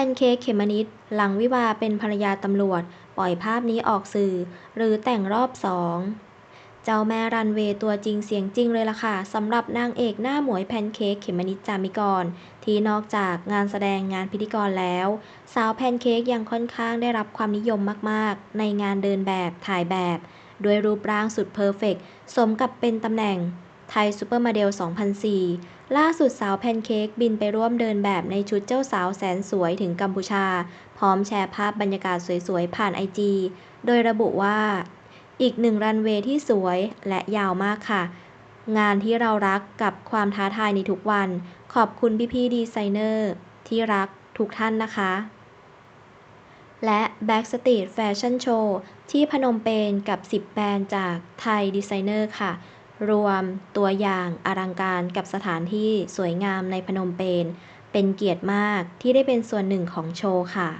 พนเค้กเขมนิดหลังวิวาเป็นภรรยาตำรวจ ปล่อยภาพนี้ออกสื่อ หรือแต่งรอบสองเจ้าแม่รันเวย์ตัวจริงเสียงจริงเลยล่ะค่ะสำหรับนางเอกหน้าหมวยแพนเค้กเขมนิดจามิกร ที่นอกจากงานแสดงงานพิธีกรแล้ว สาวแพนเค้กยังค่อนข้างได้รับความนิยมมากๆ ในงานเดินแบบถ่ายแบบ ด้วยรูปร่างสุดเพอร์เฟกต์สมกับเป็นตำแหน่ง ทยซูเปอร์โมเดล 2004 ล่าสุดสาวแพนเค้กบินไปร่วมเดินแบบในชุดเจ้าสาวแสนสวยถึงกัมพูชา พร้อมแชร์ภาพบรรยากาศสวยๆ ผ่านไอจีโดยระบุว่า อีกหนึ่งรันเวย์ที่สวยและยาวมากค่ะ งานที่เรารักกับความท้าทายในทุกวัน ขอบคุณพี่ๆดีไซเนอร์ที่รักทุกท่านนะคะและ Backstage Fashion Show ที่พนมเปญกับ 10 แบรนด์จากไทยดีไซเนอร์ค่ะ รวมตัวอย่างอลังการกับสถานที่สวยงามในพนมเปญ เป็นเกียรติมากที่ได้เป็นส่วนหนึ่งของโชว์ค่ะ